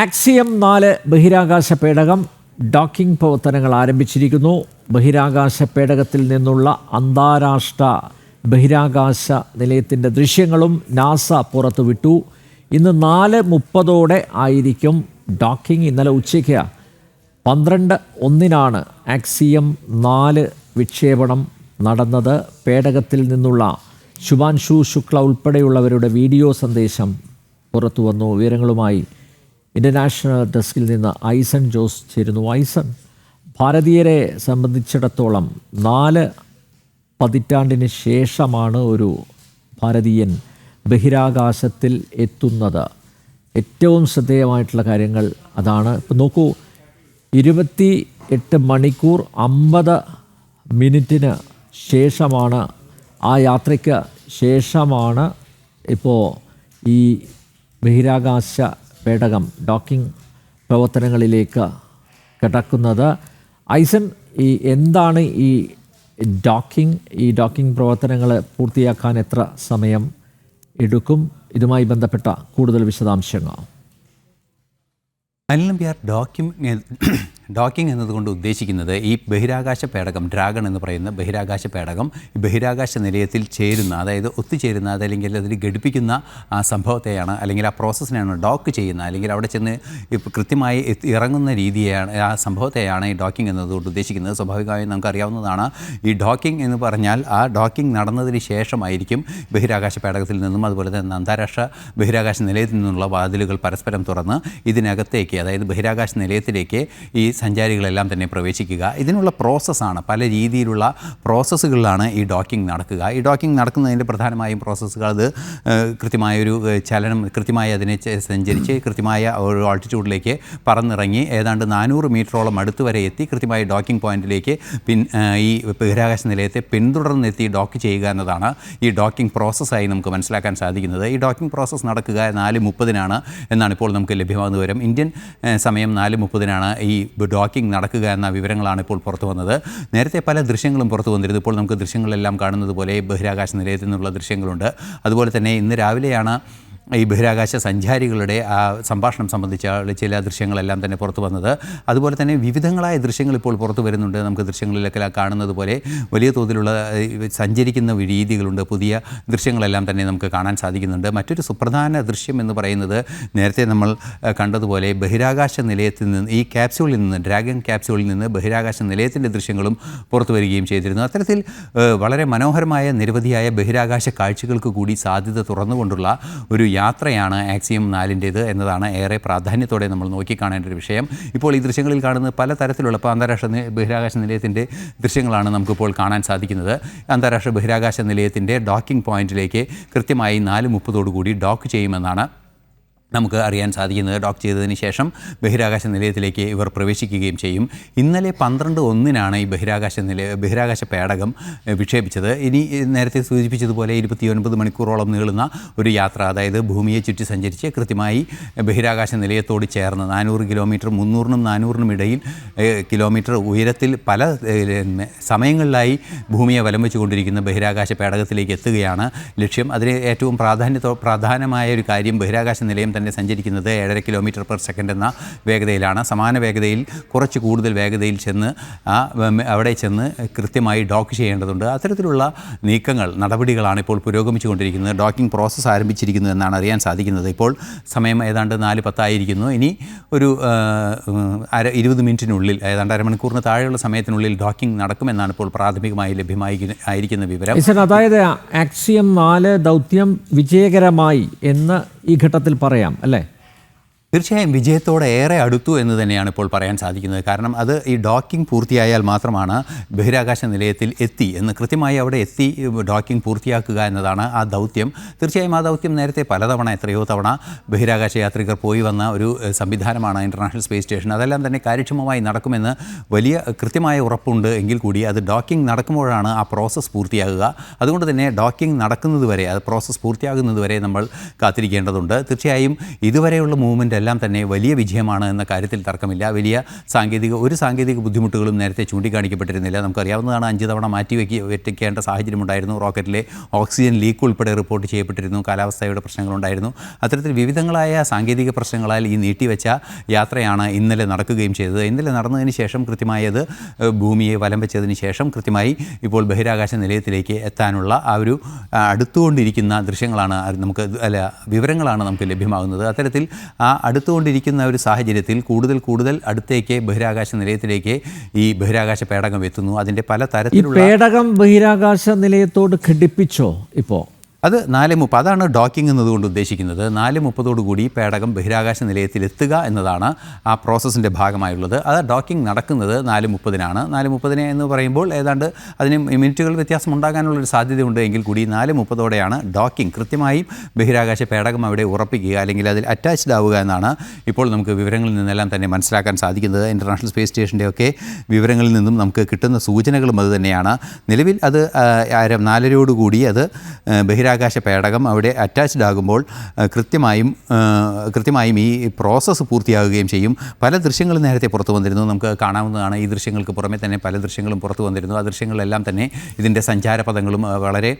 Axiom നാല് ബഹിരാകാശ പേടകം ഡോക്കിംഗ് പ്രവർത്തനങ്ങൾ ആരംഭിച്ചിരിക്കുന്നു. ബഹിരാകാശ പേടകത്തിൽ നിന്നുള്ള അന്താരാഷ്ട്ര ബഹിരാകാശ നിലയത്തിന്റെ ദൃശ്യങ്ങളും നാസ പുറത്തുവിട്ടു. ഇന്ന് നാല് മുപ്പതോടെ ആയിരിക്കും ഡോക്കിംഗ് ഇന്നലെ ഉച്ചയ്ക്ക് പന്ത്രണ്ട് ഒന്നിനാണ് ആക്സിയം നാല് വിക്ഷേപണം നടന്നത്. പേടകത്തിൽ നിന്നുള്ള ശുഭാൻഷു ശുക്ല ഉൾപ്പെടെയുള്ളവരുടെ വീഡിയോ സന്ദേശം പുറത്തു വന്നു വിവരങ്ങളുമായി ഇന്റർനാഷണൽ ഡെസ്കിൽ നിന്ന് ഐസൺ ജോസ് ചേരുന്നു. ഐസൺ ഭാരതീയരെ സംബന്ധിച്ചിടത്തോളം നാല് പതിറ്റാണ്ടിന് ശേഷമാണ് ഒരു ഭാരതീയൻ ബഹിരാകാശത്തിൽ എത്തുന്നത്. ഏറ്റവും ശ്രദ്ധേയമായിട്ടുള്ള കാര്യങ്ങൾ അതാണ്. ഇപ്പം നോക്കൂ ഇരുപത്തി എട്ട് മണിക്കൂർ അമ്പത് മിനിറ്റിന് ശേഷമാണ് ആ യാത്രയ്ക്ക് ശേഷമാണ് ഇപ്പോൾ ഈ ബഹിരാകാശ പേടകം ഡോക്കിംഗ് പ്രവർത്തനങ്ങളിലേക്ക് കിടക്കുന്നത്. ഐസൻ ഈ എന്താണ് ഈ ഡോക്കിംഗ് ഈ ഡോക്കിംഗ് പ്രവർത്തനങ്ങൾ പൂർത്തിയാക്കാൻ എത്ര സമയം എടുക്കും? ഇതുമായി ബന്ധപ്പെട്ട കൂടുതൽ വിശദാംശങ്ങൾ. അനിൽ നമ്പ്യാർ ഡോക്യുമെ ഡോക്കിംഗ് എന്നതുകൊണ്ട് ഉദ്ദേശിക്കുന്നത് ഈ ബഹിരാകാശ പേടകം ഡ്രാഗൺ എന്ന് പറയുന്ന ബഹിരാകാശ പേടകം ഈ ബഹിരാകാശ നിലയത്തിൽ ചേരുന്ന അതായത് ഒത്തുചേരുന്ന അതല്ലെങ്കിൽ അതിൽ ഘടിപ്പിക്കുന്ന ആ സംഭവത്തെയാണ് അല്ലെങ്കിൽ ആ പ്രോസസ്സിനെയാണ് ഡോക്ക് ചെയ്യുന്ന അല്ലെങ്കിൽ അവിടെ ചെന്ന് കൃത്യമായി ഇറങ്ങുന്ന രീതിയാണ് ആ സംഭവത്തെയാണ് ഈ ഡോക്കിംഗ് എന്നതുകൊണ്ട് ഉദ്ദേശിക്കുന്നത്. സ്വാഭാവികമായും നമുക്കറിയാവുന്നതാണ് ഈ ഡോക്കിംഗ് എന്ന് പറഞ്ഞാൽ ആ ഡോക്കിംഗ് നടന്നതിന് ശേഷമായിരിക്കും ബഹിരാകാശ പേടകത്തിൽ നിന്നും അതുപോലെ തന്നെ അന്താരാഷ്ട്ര ബഹിരാകാശ നിലയത്തിൽ നിന്നുള്ള വാതിലുകൾ പരസ്പരം തുറന്ന് ഇതിനകത്തേക്ക് അതായത് ബഹിരാകാശ നിലയത്തിലേക്ക് ഈ സഞ്ചാരികളെല്ലാം തന്നെ പ്രവേശിക്കുക. ഇതിനുള്ള പ്രോസസ്സാണ് പല രീതിയിലുള്ള പ്രോസസ്സുകളിലാണ് ഈ ഡോക്കിംഗ് നടക്കുക. ഈ ഡോക്കിംഗ് നടക്കുന്നതിന്റെ പ്രധാനമായും പ്രോസസ്സുകൾ അത് കൃത്യമായൊരു ചലനം കൃത്യമായി അതിനെ സഞ്ചരിച്ച് കൃത്യമായ ഒരു ആൾട്ടിറ്റ്യൂഡിലേക്ക് പറന്നിറങ്ങി ഏതാണ്ട് നാനൂറ് മീറ്ററോളം അടുത്ത് വരെ എത്തി കൃത്യമായി ഡോക്കിംഗ് പോയിന്റിലേക്ക് പിൻ ഈ ബഹിരാകാശ നിലയത്തെ പിന്തുടർന്നെത്തി ഡോക്ക് ചെയ്യുക എന്നതാണ് ഈ ഡോക്കിംഗ് പ്രോസസ്സായി നമുക്ക് മനസ്സിലാക്കാൻ സാധിക്കുന്നത്. ഈ ഡോക്കിംഗ് പ്രോസസ്സ് നടക്കുക നാല് മുപ്പതിനാണ് എന്നാണ് ഇപ്പോൾ നമുക്ക് ലഭ്യമാകുന്ന വിവരം. ഇന്ത്യൻ സമയം നാല് മുപ്പതിനാണ്. ഈ ഡോക്കിംഗ് നടക്കുക എന്ന വിവരങ്ങളാണ് ഇപ്പോൾ പുറത്തു വന്നത്. നേരത്തെ പല ദൃശ്യങ്ങളും പുറത്തു വന്നിരുന്നു. ഇപ്പോൾ നമുക്ക് ദൃശ്യങ്ങളെല്ലാം കാണുന്നത് പോലെ ബഹിരാകാശ നിലയത്തിൽ നിന്നുള്ള ദൃശ്യങ്ങളുണ്ട്. അതുപോലെ തന്നെ ഇന്ന് രാവിലെയാണ് ഈ ബഹിരാകാശ സഞ്ചാരികളുടെ ആ സംഭാഷണം സംബന്ധിച്ച ചില ദൃശ്യങ്ങളെല്ലാം തന്നെ പുറത്തു വന്നത്. അതുപോലെ തന്നെ വിവിധങ്ങളായ ദൃശ്യങ്ങൾ ഇപ്പോൾ പുറത്തു വരുന്നുണ്ട്. നമുക്ക് ദൃശ്യങ്ങളിലൊക്കെ കാണുന്നത് പോലെ വലിയ തോതിലുള്ള സഞ്ചരിക്കുന്ന രീതികളുണ്ട്. പുതിയ ദൃശ്യങ്ങളെല്ലാം തന്നെ നമുക്ക് കാണാൻ സാധിക്കുന്നുണ്ട്. മറ്റൊരു സുപ്രധാന ദൃശ്യം എന്ന് പറയുന്നത് നേരത്തെ നമ്മൾ കണ്ടതുപോലെ ബഹിരാകാശ നിലയത്തിൽ നിന്ന് ഈ ക്യാപ്സ്യൂളിൽ നിന്ന് ഡ്രാഗൺ ക്യാപ്സ്യൂളിൽ നിന്ന് ബഹിരാകാശ നിലയത്തിന്റെ ദൃശ്യങ്ങളും പുറത്തു വരികയും ചെയ്തിരുന്നു. അത്തരത്തിൽ വളരെ മനോഹരമായ നിരവധിയായ ബഹിരാകാശ കാഴ്ചകൾക്ക് കൂടി സാധ്യത തുറന്നുകൊണ്ടുള്ള ഒരു യാത്രയാണ് ആക്സിയം നാലിന്റേത് എന്നതാണ് ഏറെ പ്രാധാന്യത്തോടെ നമ്മൾ നോക്കിക്കാണേണ്ട ഒരു വിഷയം. ഇപ്പോൾ ഈ ദൃശ്യങ്ങളിൽ കാണുന്നത് പല തരത്തിലുള്ള ഇപ്പോൾ അന്താരാഷ്ട്ര ബഹിരാകാശ നിലയത്തിന്റെ ദൃശ്യങ്ങളാണ് നമുക്കിപ്പോൾ കാണാൻ സാധിക്കുന്നത്. അന്താരാഷ്ട്ര ബഹിരാകാശ നിലയത്തിന്റെ ഡോക്കിംഗ് പോയിന്റിലേക്ക് കൃത്യമായി നാല് മുപ്പതോടുകൂടി ഡോക്ക് ചെയ്യുമെന്നാണ് നമുക്ക് അറിയാൻ സാധിക്കുന്നത് ഡോക്ക് ചെയ്തതിന് ശേഷം ബഹിരാകാശ നിലയത്തിലേക്ക് ഇവർ പ്രവേശിക്കുകയും ചെയ്യും. ഇന്നലെ പന്ത്രണ്ട് ഒന്നിനാണ് ഈ ബഹിരാകാശ നിലയ ബഹിരാകാശ പേടകം വിക്ഷേപിച്ചത്. ഇനി നേരത്തെ സൂചിപ്പിച്ചതുപോലെ ഇരുപത്തിയൊൻപത് മണിക്കൂറോളം നീളുന്ന ഒരു യാത്ര അതായത് ഭൂമിയെ ചുറ്റി സഞ്ചരിച്ച് കൃത്യമായി ബഹിരാകാശ നിലയത്തോട് ചേർന്ന് നാനൂറ് കിലോമീറ്റർ മുന്നൂറിനും നാനൂറിനും ഇടയിൽ കിലോമീറ്റർ ഉയരത്തിൽ പല സമയങ്ങളിലായി ഭൂമിയെ വലം വെച്ചുകൊണ്ടിരിക്കുന്ന ബഹിരാകാശ പേടകത്തിലേക്ക് എത്തുകയാണ് ലക്ഷ്യം. അതിന് ഏറ്റവും പ്രാധാന്യത്തോ പ്രധാനമായ ഒരു കാര്യം ബഹിരാകാശ നിലയം തന്നെ സഞ്ചരിക്കുന്നത് ഏഴര കിലോമീറ്റർ പെർ സെക്കൻഡ് എന്ന വേഗതയിലാണ്. സമാന വേഗതയിൽ കുറച്ച് കൂടുതൽ വേഗതയിൽ ചെന്ന് ആ അവിടെ ചെന്ന് കൃത്യമായി ഡോക്ക് ചെയ്യേണ്ടതുണ്ട്. അത്തരത്തിലുള്ള നീക്കങ്ങൾ നടപടികളാണ് ഇപ്പോൾ പുരോഗമിച്ചുകൊണ്ടിരിക്കുന്നത്. ഡോക്കിംഗ് പ്രോസസ്സ് ആരംഭിച്ചിരിക്കുന്നു എന്നാണ് അറിയാൻ സാധിക്കുന്നത്. ഇപ്പോൾ സമയം ഏതാണ്ട് നാല് പത്തായിരിക്കുന്നു. ഇനി ഒരു അര ഇരുപത് മിനിറ്റിനുള്ളിൽ ഏതാണ്ട് അരമണിക്കൂറിന് താഴെയുള്ള സമയത്തിനുള്ളിൽ ഡോക്കിംഗ് നടക്കുമെന്നാണ് ഇപ്പോൾ പ്രാഥമികമായി ലഭ്യമായി ആയിരിക്കുന്ന വിവരം. അതായത് ആക്സിയം നാല് ദൗത്യം വിജയകരമായി എന്ന് ഈ ഘട്ടത്തിൽ പറയാം അല്ലേ? തീർച്ചയായും വിജയത്തോടെ ഏറെ അടുത്തു എന്ന് തന്നെയാണ് ഇപ്പോൾ പറയാൻ സാധിക്കുന്നത്. കാരണം അത് ഈ ഡോക്കിംഗ് പൂർത്തിയായാൽ മാത്രമാണ് ബഹിരാകാശ നിലയത്തിൽ എത്തി എന്ന് കൃത്യമായി അവിടെ എത്തി ഡോക്കിംഗ് പൂർത്തിയാക്കുക എന്നതാണ് ആ ദൗത്യം. തീർച്ചയായും ആ ദൗത്യം നേരത്തെ പലതവണ എത്രയോ തവണ ബഹിരാകാശ യാത്രികർ പോയി വന്ന ഒരു സംവിധാനമാണ് ഇന്റർനാഷണൽ സ്പേസ് സ്റ്റേഷൻ അതെല്ലാം തന്നെ കാര്യക്ഷമമായി നടക്കുമെന്ന് വലിയ കൃത്യമായ ഉറപ്പുണ്ട് എങ്കിൽ കൂടി അത് ഡോക്കിംഗ് നടക്കുമ്പോഴാണ് ആ പ്രോസസ്സ് പൂർത്തിയാകുക. അതുകൊണ്ട് തന്നെ ഡോക്കിംഗ് നടക്കുന്നതുവരെ അത് പ്രോസസ്സ് പൂർത്തിയാകുന്നതുവരെ നമ്മൾ കാത്തിരിക്കേണ്ടതുണ്ട്. തീർച്ചയായും ഇതുവരെയുള്ള മൂവ്മെന്റ് ദൗത്യങ്ങളെല്ലാം തന്നെ വലിയ വിജയമാണ് എന്ന കാര്യത്തിൽ തർക്കമില്ല. വലിയ സാങ്കേതിക ഒരു സാങ്കേതിക ബുദ്ധിമുട്ടുകളും നേരത്തെ ചൂണ്ടിക്കാണിക്കപ്പെട്ടിരുന്നില്ല. നമുക്കറിയാവുന്നതാണ് അഞ്ച് തവണ മാറ്റിവെക്കി വെറ്റിക്കേണ്ട സാഹചര്യമുണ്ടായിരുന്നു. റോക്കറ്റിലെ ഓക്സിജൻ ലീക്ക് ഉൾപ്പെടെ റിപ്പോർട്ട് ചെയ്യപ്പെട്ടിരുന്നു. കാലാവസ്ഥയുടെ പ്രശ്നങ്ങളുണ്ടായിരുന്നു. അത്തരത്തിൽ വിവിധങ്ങളായ സാങ്കേതിക പ്രശ്നങ്ങളാൽ ഈ നീട്ടിവെച്ച യാത്രയാണ് ഇന്നലെ നടക്കുകയും ചെയ്തത്. ഇന്നലെ നടന്നതിന് ശേഷം കൃത്യമായി അത് ഭൂമിയെ വലം വെച്ചതിന് ശേഷം കൃത്യമായി ഇപ്പോൾ ബഹിരാകാശ നിലയത്തിലേക്ക് എത്താനുള്ള ആ ഒരു അടുത്തുകൊണ്ടിരിക്കുന്ന ദൃശ്യങ്ങളാണ് നമുക്ക് അല്ല വിവരങ്ങളാണ് നമുക്ക് ലഭ്യമാകുന്നത്. അത്തരത്തിൽ ആ അടുത്തുകൊണ്ടിരിക്കുന്ന ഒരു സാഹചര്യത്തിൽ കൂടുതൽ കൂടുതൽ അടുത്തേക്ക് ബഹിരാകാശ നിലയത്തിലേക്ക് ഈ ബഹിരാകാശ പേടകം എത്തുന്നു. അതിന്റെ പല തരത്തിലുള്ള പേടകം ബഹിരാകാശ നിലയത്തോട് ഘടിപ്പിച്ചോ ഇപ്പോൾ അത് നാല് മുപ്പത് അതാണ് ഡോക്കിംഗ് എന്നതുകൊണ്ട് ഉദ്ദേശിക്കുന്നത്. നാല് മുപ്പതോടുകൂടി പേടകം ബഹിരാകാശ നിലയത്തിൽ എത്തുക എന്നതാണ് ആ പ്രോസസ്സിന്റെ ഭാഗമായുള്ളത്. അത് ഡോക്കിംഗ് നടക്കുന്നത് നാല് മുപ്പതിനാണ്. നാല് മുപ്പതിന് എന്ന് പറയുമ്പോൾ ഏതാണ്ട് അതിന് മിനിറ്റുകൾ വ്യത്യാസം ഉണ്ടാകാനുള്ളൊരു സാധ്യതയുണ്ട് എങ്കിൽ കൂടി നാല് മുപ്പതോടെയാണ് ഡോക്കിംഗ് കൃത്യമായും ബഹിരാകാശ പേടകം അവിടെ ഉറപ്പിക്കുക അല്ലെങ്കിൽ അതിൽ അറ്റാച്ച്ഡ് ആവുക എന്നാണ് ഇപ്പോൾ നമുക്ക് വിവരങ്ങളിൽ നിന്നെല്ലാം തന്നെ മനസ്സിലാക്കാൻ സാധിക്കുന്നത്. ഇന്റർനാഷണൽ സ്പേസ് സ്റ്റേഷന്റെ ഒക്കെ വിവരങ്ങളിൽ നിന്നും നമുക്ക് കിട്ടുന്ന സൂചനകളും അത് തന്നെയാണ്. നിലവിൽ അത് നാലരയോടുകൂടി അത് ആ, ബഹിരാകാശ പേടകം അവിടെ അറ്റാച്ച്ഡ് ആകുമ്പോൾ കൃത്യമായും കൃത്യമായും ഈ പ്രോസസ്സ് പൂർത്തിയാകുകയും ചെയ്യും. പല ദൃശ്യങ്ങളും നേരത്തെ പുറത്തു വന്നിരുന്നു. നമുക്ക് കാണാവുന്നതാണ് ഈ ദൃശ്യങ്ങൾക്ക് പുറമെ തന്നെ പല ദൃശ്യങ്ങളും പുറത്തു വന്നിരുന്നു. ആ ദൃശ്യങ്ങളെല്ലാം തന്നെ ഇതിന്റെ സഞ്ചാരപഥങ്ങളും വളരെ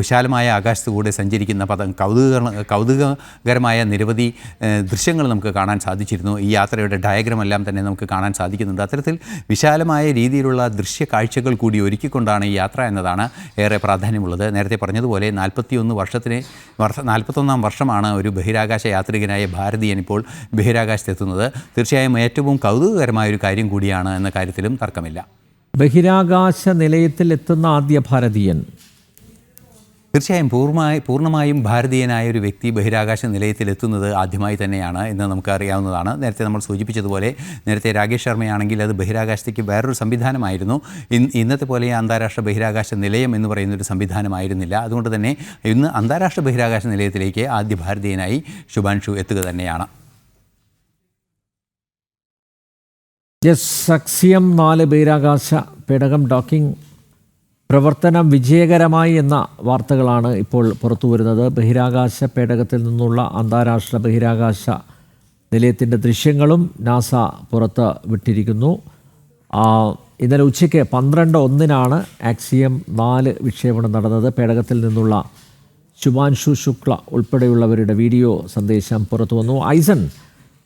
വിശാലമായ ആകാശത്തുകൂടെ സഞ്ചരിക്കുന്ന പദം കൗതുക കൗതുകകരമായ നിരവധി ദൃശ്യങ്ങൾ നമുക്ക് കാണാൻ സാധിച്ചിരുന്നു. ഈ യാത്രയുടെ ഡയഗ്രം എല്ലാം തന്നെ നമുക്ക് കാണാൻ സാധിക്കുന്നുണ്ട്. അത്തരത്തിൽ വിശാലമായ രീതിയിലുള്ള ദൃശ്യ കാഴ്ചകൾ കൂടി ഒരുക്കിക്കൊണ്ടാണ് ഈ യാത്ര എന്നതാണ് ഏറെ പ്രാധാന്യമുള്ളത്. നേരത്തെ പറഞ്ഞതുപോലെ നാൽപ്പത്തിയൊന്ന് വർഷത്തിന് വർഷ നാൽപ്പത്തൊന്നാം വർഷമാണ് ഒരു ബഹിരാകാശ യാത്രികനായ ഭാരതീയൻ ഇപ്പോൾ ബഹിരാകാശത്തെത്തുന്നത്. തീർച്ചയായും ഏറ്റവും കൗതുകകരമായ ഒരു കാര്യം കൂടിയാണ് എന്ന കാര്യത്തിലും തർക്കമില്ല. ബഹിരാകാശ നിലയത്തിൽ എത്തുന്ന ആദ്യ ഭാരതീയൻ. തീർച്ചയായും പൂർണമായി പൂർണമായും ഭാരതീയനായ ഒരു വ്യക്തി ബഹിരാകാശ നിലയത്തിലെത്തുന്നത് ആദ്യമായി തന്നെയാണ് എന്ന് നമുക്ക് അറിയാവുന്നതാണ്. നേരത്തെ നമ്മൾ സൂചിപ്പിച്ചതുപോലെ നേരത്തെ രാകേഷ് ശർമ്മയാണെങ്കിൽ അത് ബഹിരാകാശത്തേക്ക് വേറൊരു സംവിധാനമായിരുന്നു. ഇന്ന് ഇന്നത്തെ പോലെ അന്താരാഷ്ട്ര ബഹിരാകാശ നിലയം എന്ന് പറയുന്ന ഒരു സംവിധാനമായിരുന്നില്ല. അതുകൊണ്ട് തന്നെ ഇന്ന് അന്താരാഷ്ട്ര ബഹിരാകാശ നിലയത്തിലേക്ക് ആദ്യ ഭാരതീയനായി ശുഭാൻഷു എത്തുക തന്നെയാണ്. യെസ് സക്സിയം നാല് ബഹിരാകാശ പേടകം ഡോക്കിംഗ് പ്രവർത്തനം വിജയകരമായി എന്ന വാർത്തകളാണ് ഇപ്പോൾ പുറത്തു വരുന്നത് ബഹിരാകാശ പേടകത്തിൽ നിന്നുള്ള അന്താരാഷ്ട്ര ബഹിരാകാശ നിലയത്തിന്റെ ദൃശ്യങ്ങളും നാസ പുറത്ത് വിട്ടിരിക്കുന്നു. ഇന്നലെ ഉച്ചയ്ക്ക് പന്ത്രണ്ട് ഒന്നിനാണ് ആക്സിയം നാല് വിക്ഷേപണം നടന്നത്. പേടകത്തിൽ നിന്നുള്ള ശുഭാൻഷു ശുക്ല ഉൾപ്പെടെയുള്ളവരുടെ വീഡിയോ സന്ദേശം പുറത്തു വന്നു. ഐസൺ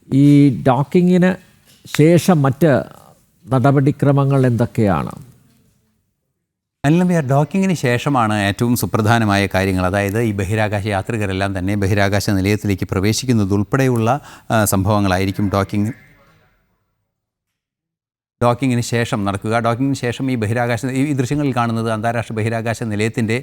ഈ ഡോക്കിങ്ങിന് ശേഷം മറ്റ് നടപടിക്രമങ്ങൾ എന്തൊക്കെയാണ്? അനിലംബിയ ഡോക്കിങ്ങിന് ശേഷമാണ് ഏറ്റവും സുപ്രധാനമായ കാര്യങ്ങൾ. അതായത് ഈ ബഹിരാകാശ യാത്രികരെല്ലാം തന്നെ ബഹിരാകാശ നിലയത്തിലേക്ക് പ്രവേശിക്കുന്നത് ഉൾപ്പെടെയുള്ള സംഭവങ്ങളായിരിക്കും ഡോക്കിംഗ് ഡോക്കിങ്ങിന് ശേഷം നടക്കുക. ഡോക്കിങ്ങിന് ശേഷം ഈ ബഹിരാകാശ ഈ ദൃശ്യങ്ങളിൽ കാണുന്നത് അന്താരാഷ്ട്ര ബഹിരാകാശ നിലയത്തിന്റെ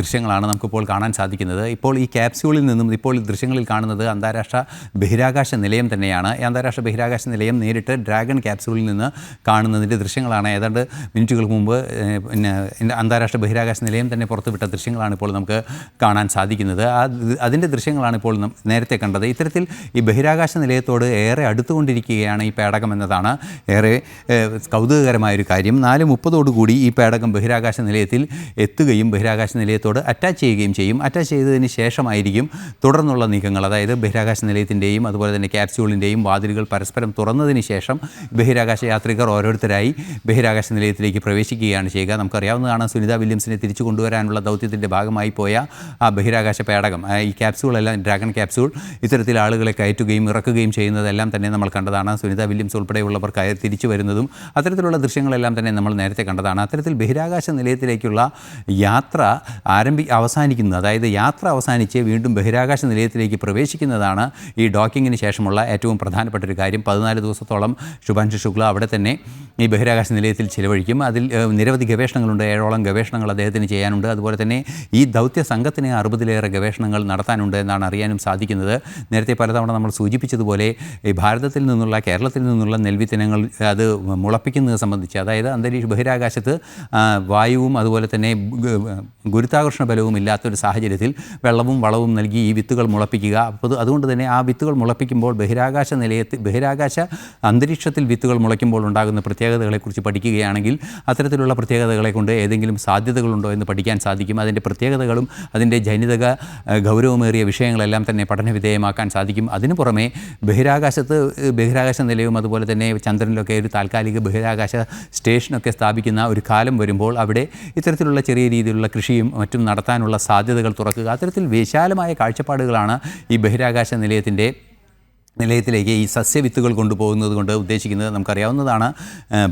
ദൃശ്യങ്ങളാണ് നമുക്കിപ്പോൾ കാണാൻ സാധിക്കുന്നത്. ഇപ്പോൾ ഈ ക്യാപ്സ്യൂളിൽ നിന്നും ഇപ്പോൾ ദൃശ്യങ്ങളിൽ കാണുന്നത് അന്താരാഷ്ട്ര ബഹിരാകാശ നിലയം തന്നെയാണ്. ഈ അന്താരാഷ്ട്ര ബഹിരാകാശ നിലയം നേരിട്ട് ഡ്രാഗൺ ക്യാപ്സ്യൂളിൽ നിന്ന് കാണുന്നതിന്റെ ദൃശ്യങ്ങളാണ്. ഏതാണ്ട് മിനിറ്റുകൾക്ക് മുമ്പ് പിന്നെ അന്താരാഷ്ട്ര ബഹിരാകാശ നിലയം തന്നെ പുറത്തുവിട്ട ദൃശ്യങ്ങളാണ് ഇപ്പോൾ നമുക്ക് കാണാൻ സാധിക്കുന്നത്. അതിന്റെ ദൃശ്യങ്ങളാണ് ഇപ്പോൾ നേരത്തെ കണ്ടത്. ഇത്തരത്തിൽ ഈ ബഹിരാകാശ നിലയത്തോട് ഏറെ അടുത്തുകൊണ്ടിരിക്കുകയാണ് ഈ പേടകം എന്നതാണ്. ഏറെ കൗതുകകരമായൊരു കാര്യം. നാല് മുപ്പതോടുകൂടി ഈ പേടകം ബഹിരാകാശ നിലയത്തിൽ എത്തുകയും ബഹിരാകാശ നിലയത്തോട് അറ്റാച്ച് ചെയ്യുകയും ചെയ്യും. അറ്റാച്ച് ചെയ്തതിന് ശേഷമായിരിക്കും തുടർന്നുള്ള നീക്കങ്ങൾ. അതായത് ബഹിരാകാശ നിലയത്തിന്റെയും അതുപോലെ തന്നെ ക്യാപ്സ്യൂളിന്റെയും വാതിലുകൾ പരസ്പരം തുറന്നതിന് ശേഷം ബഹിരാകാശ യാത്രികർ ഓരോരുത്തരായി ബഹിരാകാശ നിലയത്തിലേക്ക് പ്രവേശിക്കുകയാണ് ചെയ്യുക. നമുക്കറിയാവുന്നതാണ് സുനിത വില്യംസിനെ തിരിച്ചു കൊണ്ടുവരാനുള്ള ദൗത്യത്തിന്റെ ഭാഗമായി പോയ ആ ബഹിരാകാശ പേടകം. ഈ ക്യാപ്സ്യൂളെല്ലാം ഡ്രാഗൺ ക്യാപ്സ്യൂൾ ഇത്തരത്തിൽ ആളുകളെ കയറ്റുകയും ഇറക്കുകയും ചെയ്യുന്നതെല്ലാം തന്നെ നമ്മൾ കണ്ടതാണ്. സുനിത വില്യംസ് ഉൾപ്പെടെയുള്ളവർ തിരിച്ചു വരുന്നതും അത്തരത്തിലുള്ള ദൃശ്യങ്ങളെല്ലാം തന്നെ നമ്മൾ നേരത്തെ കണ്ടതാണ്. അത്തരത്തിൽ ബഹിരാകാശ നിലയത്തിലേക്കുള്ള യാത്ര ആരംഭി അവസാനിക്കുന്നത് അതായത് യാത്ര അവസാനിച്ച് വീണ്ടും ബഹിരാകാശ നിലയത്തിലേക്ക് പ്രവേശിക്കുന്നതാണ് ഈ ഡോക്കിങ്ങിന് ശേഷമുള്ള ഏറ്റവും പ്രധാനപ്പെട്ട ഒരു കാര്യം. പതിനാല് ദിവസത്തോളം ശുഭാൻഷു ശുക്ല അവിടെ തന്നെ ഈ ബഹിരാകാശ നിലയത്തിൽ ചിലവഴിക്കും. അതിൽ നിരവധി ഗവേഷണങ്ങളുണ്ട്. ഏഴോളം ഗവേഷണങ്ങൾ അദ്ദേഹത്തിന് ചെയ്യാനുണ്ട്. അതുപോലെ തന്നെ ഈ ദൗത്യ സംഘത്തിന് അറുപതിലേറെ ഗവേഷണങ്ങൾ നടത്താനുണ്ട് എന്നാണ് അറിയാനും സാധിക്കുന്നത്. നേരത്തെ പലതവണ നമ്മൾ സൂചിപ്പിച്ചതുപോലെ ഈ ഭാരതത്തിൽ നിന്നുള്ള കേരളത്തിൽ നിന്നുള്ള നെൽവിത്തിനങ്ങൾ അത് മുളപ്പിക്കുന്നത് സംബന്ധിച്ച് അതായത് അന്തരീക്ഷ ബഹിരാകാശത്ത് വായുവും അതുപോലെ തന്നെ ഗുരുത്വാകർഷണ ബലവും ഇല്ലാത്തൊരു സാഹചര്യത്തിൽ വെള്ളവും വളവും നൽകി ഈ വിത്തുകൾ മുളപ്പിക്കുക. അപ്പോൾ അതുകൊണ്ട് തന്നെ ആ വിത്തുകൾ മുളപ്പിക്കുമ്പോൾ ബഹിരാകാശ നിലയത്തിൽ ബഹിരാകാശ അന്തരീക്ഷത്തിൽ വിത്തുകൾ മുളയ്ക്കുമ്പോൾ ഉണ്ടാകുന്ന പ്രത്യേകതകളെക്കുറിച്ച് പഠിക്കുകയാണെങ്കിൽ അത്തരത്തിലുള്ള പ്രത്യേകതകളെ കൊണ്ട് ഏതെങ്കിലും സാധ്യതകളുണ്ടോ എന്ന് പഠിക്കാൻ സാധിക്കും. അതിന്റെ പ്രത്യേകതകളും അതിന്റെ ജനിതക ഗൗരവമേറിയ വിഷയങ്ങളെല്ലാം തന്നെ പഠന വിധേയമാക്കാൻ സാധിക്കും. അതിനു പുറമെ ബഹിരാകാശത്ത് ബഹിരാകാശ നിലയവും അതുപോലെ തന്നെ ചന്ദ്രനിലൊക്കെ ഒരു താൽക്കാലിക ബഹിരാകാശ സ്റ്റേഷനൊക്കെ സ്ഥാപിക്കുന്ന ഒരു കാലം വരുമ്പോൾ അവിടെ ഇത്തരത്തിലുള്ള ചെറിയ രീതിയിലുള്ള കൃഷിയും മറ്റും നടത്താനുള്ള സാധ്യതകൾ തുറക്കുക. അത്തരത്തിൽ വിശാലമായ കാഴ്ചപ്പാടുകളാണ് ഈ ബഹിരാകാശ നിലയത്തിന്റെ നിലയത്തിലേക്ക് ഈ സസ്യവിത്തുകൾ കൊണ്ടുപോകുന്നത് കൊണ്ട് ഉദ്ദേശിക്കുന്നത് നമുക്കറിയാവുന്നതാണ്.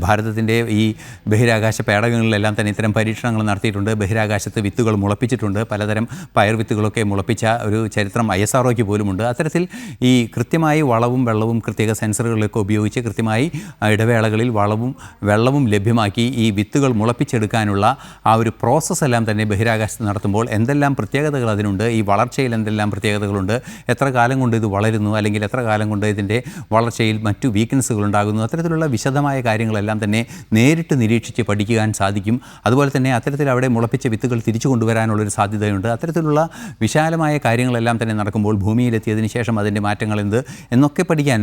ഭാരതത്തിന്റെ ഈ ബഹിരാകാശ പേടകങ്ങളിലെല്ലാം തന്നെ ഇത്തരം പരീക്ഷണങ്ങൾ നടത്തിയിട്ടുണ്ട്. ബഹിരാകാശത്ത് വിത്തുകൾ മുളപ്പിച്ചിട്ടുണ്ട്. പലതരം പയർ വിത്തുകളൊക്കെ മുളപ്പിച്ച ഒരു ചരിത്രം ഐ എസ് ആർ പോലുമുണ്ട്. അത്തരത്തിൽ ഈ കൃത്യമായി വളവും വെള്ളവും പ്രത്യേക സെൻസറുകളൊക്കെ ഉപയോഗിച്ച് കൃത്യമായി ഇടവേളകളിൽ വളവും വെള്ളവും ലഭ്യമാക്കി ഈ വിത്തുകൾ മുളപ്പിച്ചെടുക്കാനുള്ള ആ ഒരു പ്രോസസ്സ് എല്ലാം തന്നെ ബഹിരാകാശത്ത് നടത്തുമ്പോൾ എന്തെല്ലാം പ്രത്യേകതകൾ അതിനുണ്ട്? ഈ വളർച്ചയിൽ എന്തെല്ലാം പ്രത്യേകതകളുണ്ട്? എത്ര കാലം കൊണ്ട് ഇത് വളരുന്നു? അല്ലെങ്കിൽ എത്ര കാലം കൊണ്ട് ഇതിന്റെ വളർച്ചയിൽ മറ്റു വീക്ക്നസ്സുകൾ ഉണ്ടാകുന്നു. അത്തരത്തിലുള്ള വിശദമായ കാര്യങ്ങളെല്ലാം തന്നെ നേരിട്ട് നിരീക്ഷിച്ച് പഠിക്കാൻ സാധിക്കും. അതുപോലെ തന്നെ അത്തരത്തിൽ അവിടെ മുളപ്പിച്ച വിത്തുകൾ തിരിച്ചു കൊണ്ടുവരാനുള്ളൊരു സാധ്യതയുണ്ട്. അത്തരത്തിലുള്ള വിശാലമായ കാര്യങ്ങളെല്ലാം തന്നെ നടക്കുമ്പോൾ ഭൂമിയിലെത്തിയതിന് ശേഷം അതിന്റെ മാറ്റങ്ങൾ എന്ത് എന്നൊക്കെ പഠിക്കാൻ